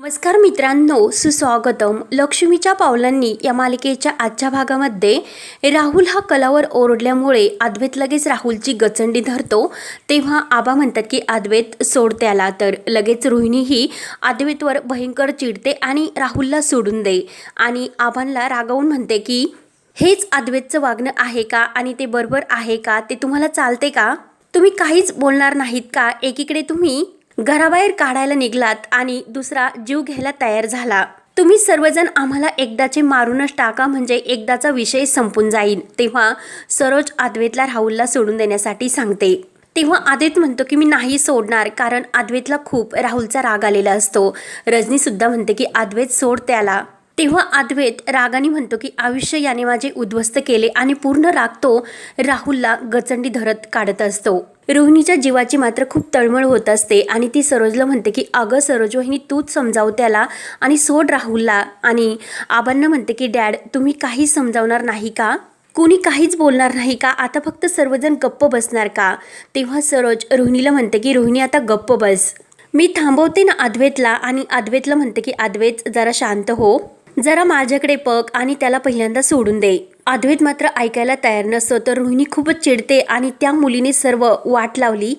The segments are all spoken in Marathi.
नमस्कार मित्रांनो सुस्वागतम. लक्ष्मीच्या पावलांनी या मालिकेच्या आजच्या भागामध्ये राहुल हा कलावर ओरडल्यामुळे आद्वेत लगेच राहुलची गचंडी धरतो. तेव्हा आबा म्हणतात की आद्वेत सोड त्याला तर. लगेच रोहिणीही आद्वेतवर भयंकर चिडते आणि राहुलला सोडून दे. आणि आबांना रागवून म्हणते की हेच आद्वेतचं वागणं आहे का आणि ते बरोबर आहे का? ते तुम्हाला चालते का? तुम्ही काहीच बोलणार नाहीत का? एकीकडे तुम्ही घराबाहेर काढायला निघलात आणि दुसरा जीव घ्यायला तयार झाला. तुम्ही सर्वजण आम्हाला एकदाचे मारूनच टाका म्हणजे एकदाचा विषय संपून जाईल तेव्हा सरोज अद्वैतला राहुलला सोडून देण्यासाठी सांगते. तेव्हा आदित म्हणतो की मी नाही सोडणार कारण अद्वैतला खूप राहुलचा राग आलेला असतो. रजनी सुद्धा म्हणते की अद्वैत सोड त्याला. तेव्हा अद्वैत रागाने म्हणतो की आयुष्य याने माझे उद्ध्वस्त केले आणि पूर्ण राग तो राहुलला गचंडी धरत काढत असतो. रोहिणीच्या जीवाची मात्र खूप तळमळ होत असते आणि ती सरोजला म्हणते की अगं सरोज वहिनी तूच समजाव त्याला आणि सोड राहुलला आणि आबांना म्हणते की डॅड तुम्ही काही समजावणार नाही का? कोणी काहीच बोलणार नाही का? आता फक्त सर्वजण गप्प बसणार का? तेव्हा सरोज रोहिणीला म्हणते की रोहिणी आता गप्प बस. मी थांबवते ना अद्वैतला आणि अद्वैतला म्हणते की अद्वैत जरा शांत हो. जरा माझ्याकडे बघ आणि त्याला पहिल्यांदा सोडून दे. अद्वैत मात्र ऐकायला तयार नसतो तर रोहिणी खूपच चिडते आणि त्या मुलीने सर्व वाट लावली.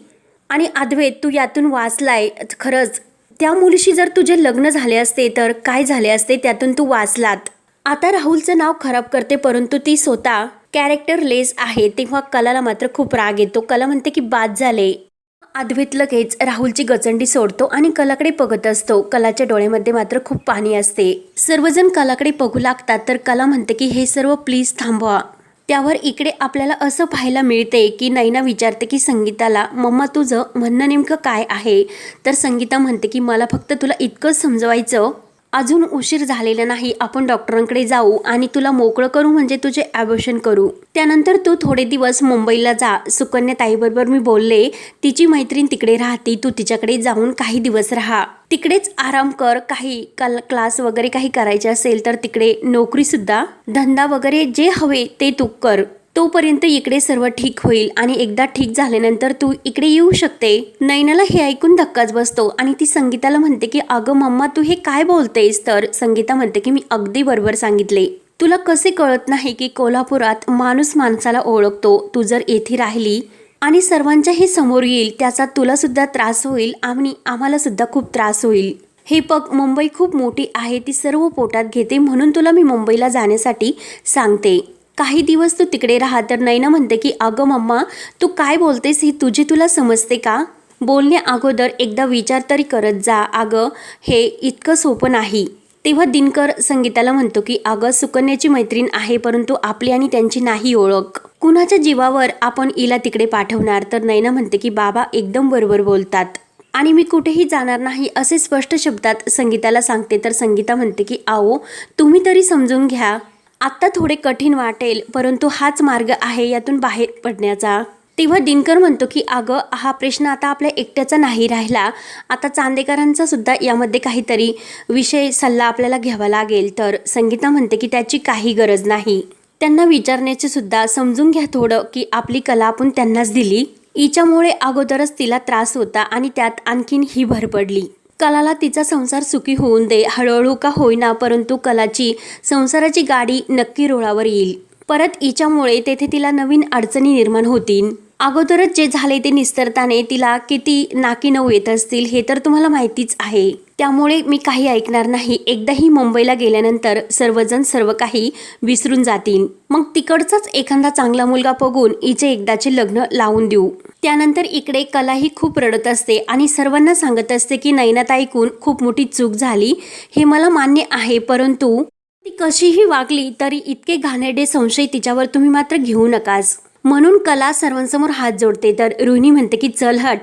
आणि अद्वैत तू यातून वाचलाय खरंच. त्या मुलीशी जर तुझे लग्न झाले असते तर काय झाले असते त्यातून तू वाचलात? आता राहुलचं नाव खराब करते परंतु ती स्वतः कॅरेक्टर लेस आहे तेव्हा कलाला मात्र खूप राग येतो. कला म्हणते की बाद झाले. अद्वैत लगेच राहुलची गचंडी सोडतो आणि कलाकडे बघत असतो. कलाच्या डोळ्यामध्ये मात्र खूप पाणी असते. सर्वजण कलाकडे बघू लागतात तर कला म्हणते की हे सर्व प्लीज थांबवा. त्यावर इकडे आपल्याला असं पाहायला मिळते की नैना विचारते की संगीताला मम्मा तुझं म्हणणं नेमकं काय आहे? तर संगीता म्हणते की मला फक्त तुला इतकंच समजवायचं अजून उशीर झालेला नाही. आपण डॉक्टरांकडे जाऊ आणि तुला मोकळं करू म्हणजे तुझे ॲबोशन करू. त्यानंतर तू थोडे दिवस मुंबईला जा. सुकन्या ताईबरोबर मी बोलले तिची मैत्रीण तिकडे राहते. तू तिच्याकडे जाऊन काही दिवस राहा. तिकडेच आराम कर. काही कल क्लास वगैरे काही करायचे असेल तर तिकडे नोकरीसुद्धा धंदा वगैरे जे हवे ते तू कर. तोपर्यंत इकडे सर्व ठीक होईल आणि एकदा ठीक झाल्यानंतर तू इकडे येऊ शकते. नैनाला हे ऐकून धक्काच बसतो आणि ती संगीताला म्हणते की अगं मम्मा तू हे काय बोलतेस? तर संगीता म्हणते की मी अगदी बरोबर सांगितले. तुला कसे कळत नाही की कोल्हापुरात माणूस माणसाला ओळखतो? तू जर येथे राहिली आणि सर्वांच्या हे समोर येईल त्याचा तुला सुद्धा त्रास होईल आणि आम्हाला सुद्धा खूप त्रास होईल. हे बघ मुंबई खूप मोठी आहे ती सर्व पोटात घेते म्हणून तुला मी मुंबईला जाण्यासाठी सांगते. काही दिवस तू तिकडे राहा तर नैना म्हणते की अगं मम्मा तू काय बोलतेस ही तुझी तुला समजते का? बोलण्या अगोदर एकदा विचार तरी करत जा. अगं हे इतकं सोपं नाही. तेव्हा दिनकर संगीताला म्हणतो की अगं सुकन्याची मैत्रीण आहे परंतु आपली आणि त्यांची नाही ओळख. कुणाच्या जीवावर आपण इला तिकडे पाठवणार? तर नैना म्हणते की बाबा एकदम बरोबर बोलतात. आणि मी कुठेही जाणार नाही असे स्पष्ट शब्दात संगीताला सांगते. तर संगीता म्हणते की आओ तुम्ही तरी समजून घ्या. आत्ता थोडे कठीण वाटेल परंतु हाच मार्ग आहे यातून बाहेर पडण्याचा. तेव्हा दिनकर म्हणतो की अगं हा प्रश्न आता आपल्या एकट्याचा नाही राहिला. आता चांदेकरांचा सुद्धा यामध्ये काहीतरी विषय सल्ला आपल्याला घ्यावा लागेल. तर संगीता म्हणते की त्याची काही गरज नाही. त्यांना विचारण्याची सुद्धा समजून घ्या थोडं की आपली कला आपण त्यांनाच दिली. हिच्यामुळे अगोदरच तिला त्रास होता आणि त्यात आणखीन ही भर पडली. कलाला तिचा संसार सुखी होऊन दे हळूहळू का होईना परंतु कलाची संसाराची गाडी नक्की रुळावर येईल. परत हिच्यामुळे तेथे तिला नवीन अडचणी निर्माण होतील. अगोदरच जे झाले ते निस्तरताने तिला किती नाकी नऊ येत असतील हे तर तुम्हाला माहितीच आहे. त्यामुळे मी काही ऐकणार नाही. एकदाही मुंबईला गेल्यानंतर सर्वजण सर्व काही विसरून जातील. मग तिकडचाच एखादा चांगला मुलगा बघून हिचे एकदाचे लग्न लावून देऊ. त्यानंतर इकडे कलाही खूप रडत असते आणि सर्वांना सांगत असते की नैनात ऐकून खूप मोठी चूक झाली. हे मला मान्य आहे परंतु ती कशीही वागली तरी इतके घाणेरडे संशय तिच्यावर तुम्ही मात्र घेऊ नकास. म्हणून कला सर्वांसमोर हात जोडते. तर रोहिणी म्हणते की चल हट.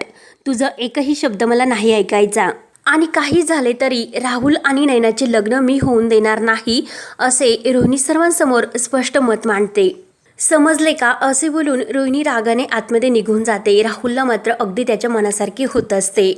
तुझं एकही शब्द मला नाही ऐकायचा. आणि काही झाले तरी राहुल आणि नैनाचे लग्न मी होऊन देणार नाही असे रोहिणी सर्वांसमोर स्पष्ट मत मांडते. समजले का? असे बोलून रोहिणी रागाने आतमध्ये निघून जाते. राहुलला मात्र अगदी त्याच्या मनासारखी होत असते.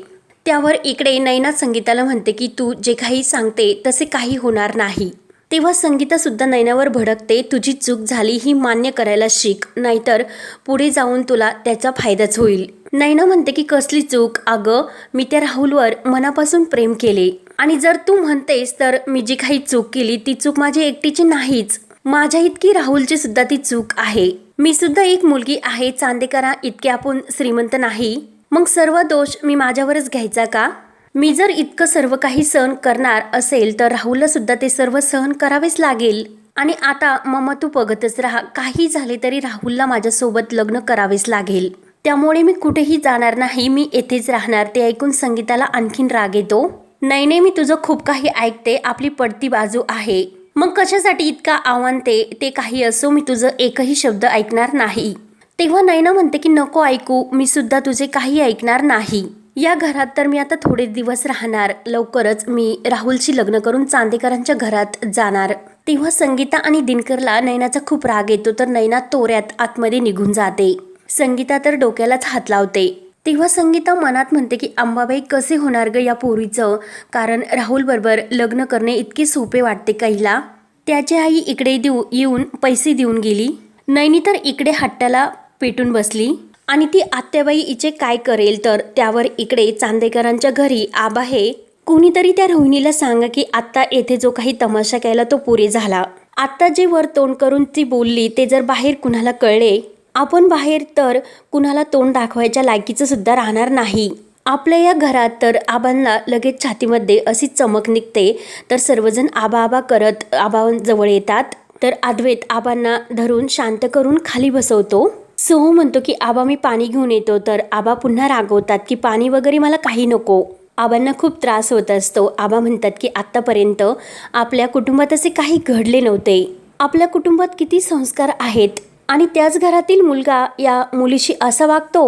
त्यावर इकडे नैना संगीताला म्हणते की तू जे काही सांगते तसे काही होणार नाही. तेव्हा संगीता सुद्धा नैनावर भडकते तुझी चूक झाली ही मान्य करायला शिक नाहीतर पुढे जाऊन तुला त्याचा फायदाच होईल. नैना म्हणते की कसली चूक? अगं मी त्या राहुलवर मनापासून प्रेम केले. आणि जर तू म्हणतेस तर मी जी काही चूक केली ती चूक माझी एकटीची नाहीच. माझ्या इतकी राहुलची सुद्धा ती चूक आहे. मी सुद्धा एक मुलगी आहे चांदेकरा इतके आपण श्रीमंत नाही. मग सर्व दोष मी माझ्यावरच घ्यायचा का? मी जर इतकं सर्व काही सहन करणार असेल तर राहुलला सुद्धा ते सर्व सहन करावेच लागेल. आणि आता मम्मा तू बघतच राहा. काही झाले तरी राहुलला माझ्यासोबत लग्न करावेच लागेल. त्यामुळे मी कुठेही जाणार नाही मी येथेच राहणार. ते ऐकून संगीताला आणखीन राग येतो. नाही नाही मी तुझं खूप काही ऐकते. आपली पडती बाजू आहे. मग कशासाठी इतका आव्हानते? ते काही असो मी तुझं एकही शब्द ऐकणार नाही. तेव्हा नैना म्हणते की नको ऐकू मी सुद्धा तुझे काही ऐकणार नाही. या घरात तर मी आता थोडे दिवस राहणार. लवकरच मी राहुलशी लग्न करून चांदेकरांच्या घरात जाणार. तेव्हा संगीता आणि दिनकरला नैनाचा खूप राग येतो. तर नैना तोऱ्यात आतमध्ये निघून जाते. संगीता तर डोक्यालाच हात लावते. तेव्हा संगीता मनात म्हणते की अंबाबाई कसे होणार ग या पोरीचं? कारण राहुल बरोबर लग्न करणे इतके सोपे वाटते काहीला. त्याची आई इकडे देऊ येऊन पैसे देऊन गेली. नैनी तर इकडे हट्टाला पेटून बसली. आणि ती आत्याबाई इचे काय करेल तर त्यावर इकडे चांदेकरांच्या घरी आबा हे कोणीतरी त्या रोहिणीला सांगा की आत्ता येथे जो काही तमाशा केला तो पुरे झाला. आत्ता जे वर तोंड करून ती बोलली ते जर बाहेर कुणाला कळले आपण बाहेर तर कुणाला तोंड दाखवायच्या लायकीचं सुद्धा राहणार नाही. आपल्या या घरात तर आबांना लगेच छातीमध्ये अशी चमक निघते. तर सर्वजण आबा आबा करत आबांजवळ येतात. तर अद्वैत आबांना धरून शांत करून खाली बसवतो. सोहू म्हणतो की आबा मी पाणी घेऊन येतो. तर आबा पुन्हा रागवतात की पाणी वगैरे मला काही नको. आबांना खूप त्रास होत असतो. आबा म्हणतात की आत्तापर्यंत आपल्या कुटुंबात असे काही घडले नव्हते. आपल्या कुटुंबात किती संस्कार आहेत. आणि त्याच घरातील मुलगा या मुलीशी असा वागतो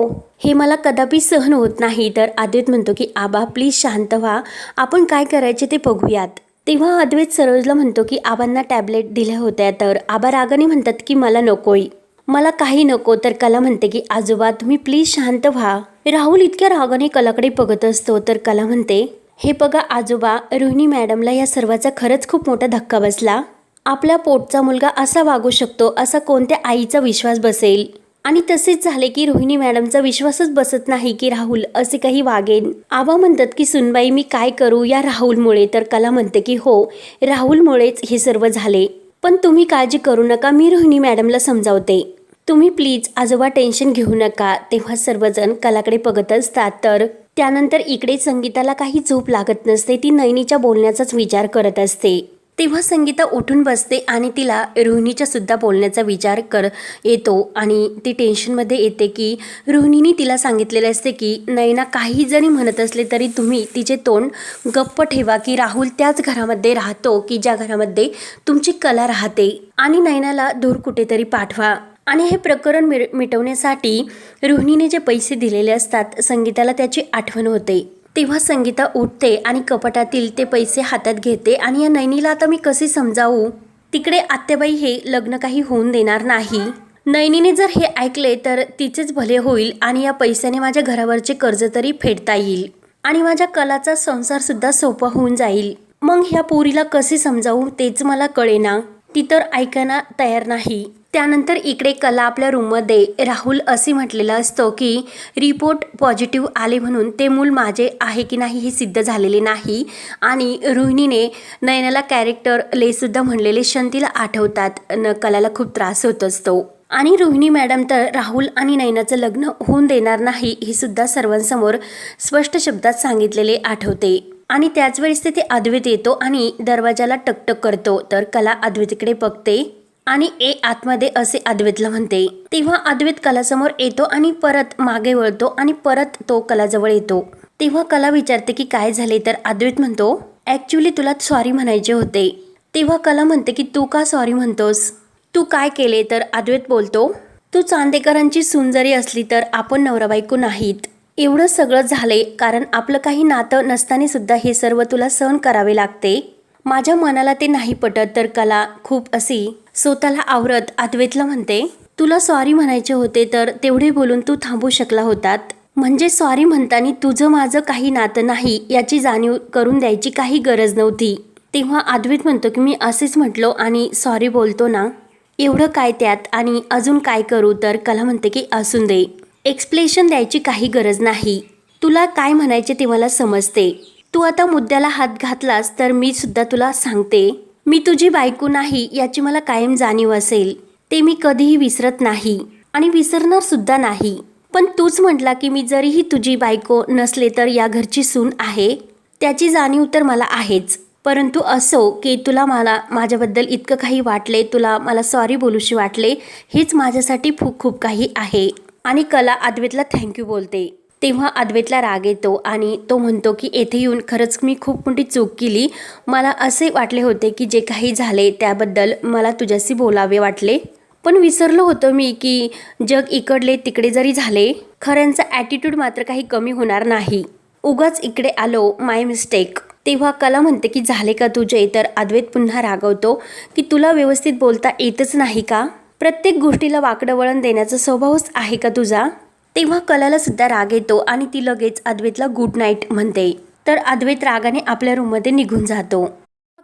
हे मला कदापि सहन होत नाही. तर अद्वैत म्हणतो की आबा प्लीज शांत व्हा. आपण काय करायचे ते बघूयात. तेव्हा अद्वैत सरोजला म्हणतो की आबांना टॅबलेट दिल्या होत्या तर आबा रागाने म्हणतात की मला नकोय. मला काही नको. तर कला म्हणते की आजोबा तुम्ही प्लीज शांत व्हा. राहुल इतक्या रागाने कलाकडे बघत असतो तर कला म्हणते हे बघा आजोबा रोहिणी मॅडमला या सर्वाचा खरंच खूप मोठा धक्का बसला. आपल्या पोटचा मुलगा असा वागू शकतो असा कोणत्या आईचा विश्वास बसेल? आणि तसेच झाले की रोहिणी मॅडमचा विश्वासच बसत नाही की राहुल असे काही वागेन. आबा म्हणतात की सुनबाई मी काय करू या राहुलमुळे? तर कला म्हणते की हो राहुलमुळेच हे सर्व झाले. पण तुम्ही काळजी करू नका मी रोहिणी मॅडमला समजावते. तुम्ही प्लीज आजोबा टेन्शन घेऊ नका. तेव्हा सर्वजण कलाकडे बघत असतात तर त्यानंतर इकडे संगीताला काही झोप लागत नसते ती नैनीच्या बोलण्याचाच विचार करत असते. तेव्हा संगीता उठून बसते आणि तिला रोहिणीच्या सुद्धा बोलण्याचा विचार कर येतो आणि ती टेन्शनमध्ये येते की रोहिणीने तिला सांगितलेले असते की नयना काही जरी म्हणत असले तरी तुम्ही तिचे तोंड गप्प ठेवा की राहुल त्याच घरामध्ये राहतो की ज्या घरामध्ये तुमची कला राहते आणि नयनाला दूर कुठेतरी पाठवा. आणि हे प्रकरण मिर मिटवण्यासाठी रोहिणीने जे पैसे दिलेले असतात संगीताला त्याची आठवण होते. तेव्हा संगीता उठते आणि कपाटातील ते पैसे हातात घेते आणि या नैनीला आता मी कसे समजावू? तिकडे आत्याबाई हे लग्न काही होऊन देणार नाही. नैनीने जर हे ऐकले तर तिचेच भले होईल आणि या पैशाने माझ्या घरावरचे कर्ज तरी फेडता येईल आणि माझ्या कलाचा संसारसुद्धा सोपा होऊन जाईल. मग ह्या पोरीला कसे समजावू तेच मला कळेना. ती तर ऐकायला तयार नाही. त्यानंतर इकडे कला आपल्या रूममध्ये राहुल असे म्हटलेलं असतो की रिपोर्ट पॉझिटिव्ह आले म्हणून ते मूल माझे आहे की नाही हे सिद्ध झालेले नाही. आणि रोहिणीने नयनाला कॅरेक्टर लेसुद्धा म्हणलेले क्षण तिला आठवतात. न कलाला खूप त्रास होत असतो. आणि रोहिणी मॅडम तर राहुल आणि नयनाचं लग्न होऊन देणार नाही हे सुद्धा सर्वांसमोर स्पष्ट शब्दात सांगितलेले आठवते. आणि त्याच वेळेस तिथे अद्वैत येतो आणि दरवाजाला टकटक करतो. तर कला अद्वैतीकडे बघते. आणि ए आतमध्ये असे अद्वैतला म्हणते. तेव्हा अद्वैत कलासमोर येतो आणि परत मागे वळतो आणि परत तो कलाजवळ येतो. तेव्हा कला विचारते की काय झाले तर अद्वैत म्हणतो ॲक्च्युली तुला सॉरी म्हणायचे होते. तेव्हा कला म्हणते की तू का सॉरी म्हणतोस? तू काय केले तर अद्वैत बोलतो तू चांदेकरांची सुंदरी जरी असली तर आपण नवरा बायको नाहीत. एवढं सगळं झाले कारण आपलं काही नातं नसताना सुद्धा हे सर्व तुला सहन करावे लागते. माझ्या मनाला ते नाही पटत तर कला खूप अशी स्वतःला आवरत अद्वैतला म्हणते. तुला सॉरी म्हणायचे होते तर तेवढे बोलून तू थांबू शकला होतात. म्हणजे सॉरी म्हणताना तुझं माझं काही नातं नाही याची जाणीव करून द्यायची काही गरज नव्हती. तेव्हा अद्वैत म्हणतो की मी असेच म्हटलो आणि सॉरी बोलतो ना. एवढं काय त्यात आणि अजून काय करू तर कला म्हणते की असून दे. एक्सप्लेशन द्यायची काही गरज नाही. तुला काय म्हणायचे ते मला समजते. तू आता मुद्द्याला हात घातलास तर मी सुद्धा तुला सांगते. मी तुझी बायको नाही याची मला कायम जाणीव असेल. ते मी कधीही विसरत नाही आणि विसरणार सुद्धा नाही. पण तूच म्हटला की मी जरीही तुझी बायको नसले तर या घरची सून आहे. त्याची जाणीव तर मला आहेच. परंतु असो की तुला मला माझ्याबद्दल इतकं काही वाटले तुला मला सॉरी बोलूशी वाटले हेच माझ्यासाठी खूप खूप काही आहे. आणि कला अद्वैतला थँक्यू बोलते. तेव्हा अद्वैतला राग येतो आणि तो म्हणतो की येथे येऊन खरंच मी खूप मोठी चूक केली. मला असे वाटले होते की जे काही झाले त्याबद्दल मला तुझ्याशी बोलावे वाटले. पण विसरलो होतो मी की जग इकडले तिकडे जरी झाले खऱ्यांचा ॲटिट्यूड मात्र काही कमी होणार नाही. उगाच इकडे आलो माय मिस्टेक तेव्हा कला म्हणते की झाले का तुझे? तर अद्वैत पुन्हा रागवतो की तुला व्यवस्थित बोलता येतच नाही का? प्रत्येक गोष्टीला वाकडं वळण देण्याचा स्वभावच आहे का तुझा? तेव्हा कलाला सुद्धा राग येतो आणि ती लगेच अद्वैतला गुड नाईट म्हणते. तर अद्वैत रागाने आपल्या रूममध्ये निघून जातो.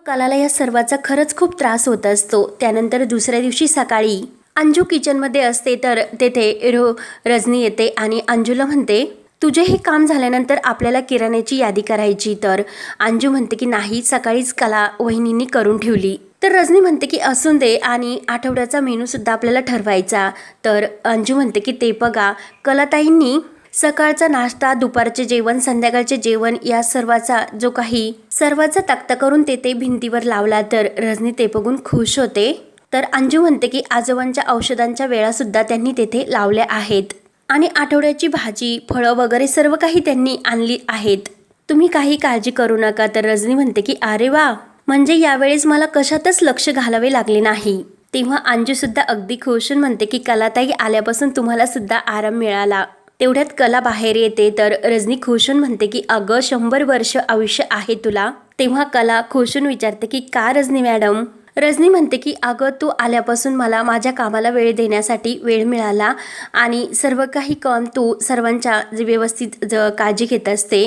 कलाला या सर्वाचा खरंच खूप त्रास होत असतो. त्यानंतर दुसऱ्या दिवशी सकाळी अंजू किचनमध्ये असते तर तेथे रो रजनी येते आणि अंजूला म्हणते तुझे हे काम झाल्यानंतर आपल्याला किराण्याची यादी करायची. तर अंजू म्हणते की नाही सकाळीच कला वहिनींनी करून ठेवली. तर रजनी म्हणते की असून दे आणि आठवड्याचा मेनूसुद्धा आपल्याला ठरवायचा. तर अंजू म्हणते की ते बघा कलाताईंनी सकाळचा नाश्ता दुपारचे जेवण संध्याकाळचे जेवण या सर्वाचा जो काही सर्वाचा तक्ता करून ते ते भिंतीवर लावला तर रजनी ते बघून खुश होते. तर अंजू म्हणते की आजोबांच्या औषधांच्या वेळासुद्धा त्यांनी तेथे लावल्या आहेत आणि आठवड्याची भाजी फळं वगैरे सर्व काही त्यांनी आणली आहेत. तुम्ही काही काळजी करू नका. तर रजनी म्हणते की अरे वा म्हणजे यावेळेस मला कशातच लक्ष घालावे लागले नाही. तेव्हा अंजूसुद्धा अगदी खुशून म्हणते की कलाताई आल्यापासून तुम्हाला सुद्धा आराम मिळाला. तेवढ्यात कला बाहेर येते तर रजनी खुशून म्हणते की अगं शंभर वर्ष आयुष्य आहे तुला. तेव्हा कला खुशून विचारते की का रजनी मॅडम? रजनी म्हणते की अगं तू आल्यापासून मला माझ्या कामाला वेळ देण्यासाठी वेळ मिळाला आणि सर्व काही काम तू सर्वांच्या जे व्यवस्थित ज काळजी घेत असते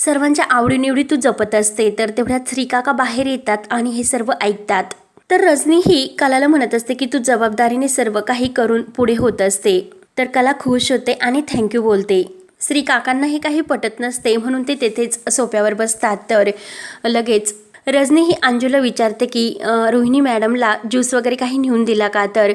सर्वांच्या आवडीनिवडी तू जपत असते तर तेवढ्यात श्रीकाका बाहेर येतात आणि हे सर्व ऐकतात. तर रजनी ही कलाला म्हणत असते की तू जबाबदारीने सर्व काही करून पुढे होत असते. तर कला खुश होते आणि थँक्यू बोलते. श्री काकांना हे काही पटत नसते म्हणून ते तेथेच सोप्यावर बसतात. तर लगेच रजनी ही अंजूला विचारते की रोहिणी मॅडमला ज्यूस वगैरे काही नेऊन दिला का? तर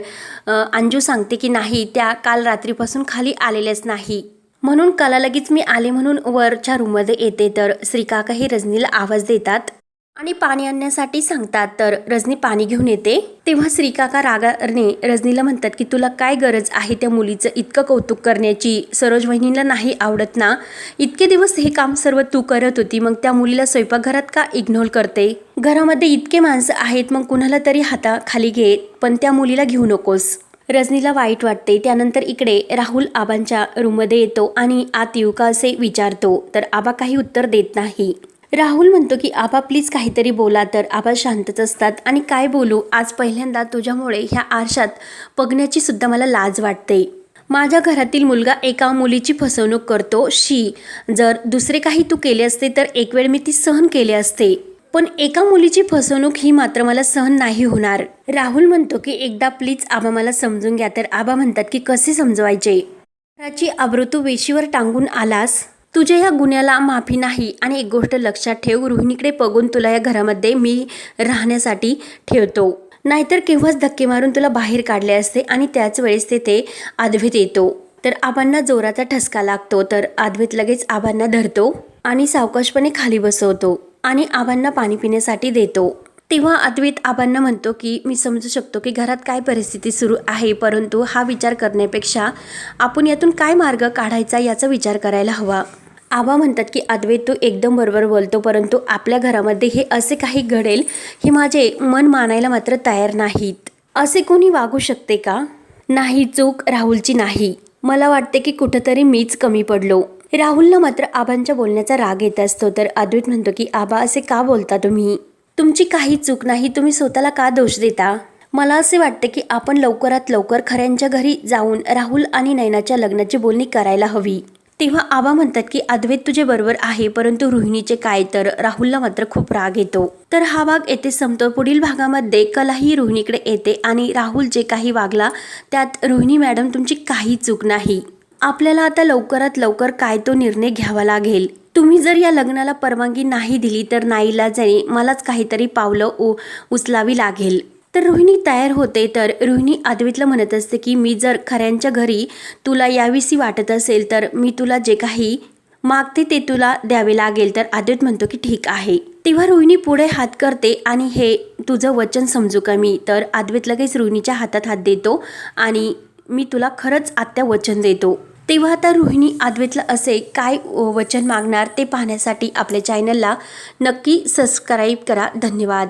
अंजू सांगते की नाही त्या काल रात्रीपासून खाली आलेल्याच नाही. म्हणून कला लगेच मी आले म्हणून वरच्या रूममध्ये येते तर श्रीकाकाही रजनीला आवाज देतात आणि पाणी आणण्यासाठी सांगतात तर रजनी पाणी घेऊन येते. तेव्हा श्रीकाका रागाने रजनीला म्हणतात की तुला काय गरज आहे त्या मुलीचं इतकं कौतुक करण्याची? सरोज वहिनीला नाही आवडत ना? इतके दिवस हे काम सर्व तू करत होती मग त्या मुलीला स्वयंपाकघरात का इग्नोर करते? घरामध्ये इतके माणसं आहेत मग कुणाला तरी हाताखाली घे पण त्या मुलीला घेऊ नकोस. रजनीला वाईट वाटते. त्यानंतर इकडे राहुल आबांच्या रूममध्ये येतो आणि आत येऊ का असे विचारतो तर आबा काही उत्तर देत नाही. राहुल म्हणतो की आबा प्लीज काहीतरी बोला. तर आबा शांतच असतात. आणि काय बोलू आज पहिल्यांदा तुझ्यामुळे ह्या आरशात बघण्याची सुद्धा मला लाज वाटते. माझ्या घरातील मुलगा एका मुलीची फसवणूक करतो. शी जर दुसरे काही तू केले असते तर एक वेळ मी ती सहन केले असते. पण एका मुलीची फसवणूक ही मात्र मला सहन नाही होणार. राहुल म्हणतो की एकदा प्लीज आबा मला समजून घ्या. तर आबा म्हणतात की कसे समजवायचे? घराची आबृतू वेशीवर टांगून आलास तुझ्या या गुन्ह्याला माफी नाही आणि एक गोष्ट लक्षात ठेव रोहिणीकडे बघून तुला या घरामध्ये मी राहण्यासाठी ठेवतो. नाहीतर केव्हाच धक्के मारून तुला बाहेर काढले असते आणि त्याच वेळेस तेथे आदवेत येतो. तर आबांना जोराचा ठसका लागतो तर आदवेत लगेच आबांना धरतो आणि सावकाशपणे खाली बसवतो. आणि आबांना पाणी पिण्यासाठी देतो. तेव्हा अद्वैत आबांना म्हणतो की मी समजू शकतो की घरात काय परिस्थिती सुरू आहे परंतु हा विचार करण्यापेक्षा आपण यातून काय मार्ग काढायचा याचा विचार करायला हवा. आबा म्हणतात की अद्वैत तू एकदम बरोबर बोलतो परंतु आपल्या घरामध्ये हे असे काही घडेल हे माझे मन मानायला मात्र तयार नाहीत. असे कोणी वागू शकते का? नाही चूक राहुलची नाही. मला वाटते की कुठंतरी मीच कमी पडलो. राहुलला मात्र आबांच्या बोलण्याचा राग येत असतो. तर अद्वैत म्हणतो की आबा असे का बोलता तुम्ही? तुमची काही चूक नाही. तुम्ही स्वतःला का दोष देता? मला असे वाटते की आपण लवकरात लवकर खऱ्यांच्या घरी जाऊन राहुल आणि नयनाच्या लग्नाची बोलणी करायला हवी. तेव्हा आबा म्हणतात की अद्वैत तुझे बरोबर आहे परंतु रोहिणीचे काय? तर राहुलला मात्र खूप राग येतो. तर हा भाग येथे संपतो. पुढील भागामध्ये कलाही रोहिणीकडे येते आणि राहुल जे काही वागला त्यात रोहिणी मॅडम तुमची काही चूक नाही. आपल्याला आता लवकरात लवकर काय तो निर्णय घ्यावा लागेल? तुम्ही जर या लग्नाला परवानगी नाही दिली तर नाईलाजाने मलाच काहीतरी पावलं उ उचलावी लागेल. तर रोहिणी तयार होते तर रोहिणी अद्वैतला म्हणत असते की मी जर खऱ्यांच्या घरी तुला याविषयी वाटत असेल तर मी तुला जे काही मागते ते तुला द्यावे लागेल. तर अद्वैत म्हणतो की ठीक आहे. तेव्हा रोहिणी पुढे हात करते आणि हे तुझं वचन समजू का मी? तर अद्वैत लगेच रोहिणीच्या हातात हात देतो आणि मी तुला खरंच आत्या वचन देतो. तेव्हा आता रोहिणी अद्वैतला असे काय वचन मागणार ते पाहण्यासाठी आपल्या चॅनलला नक्की सबस्क्राईब करा. धन्यवाद.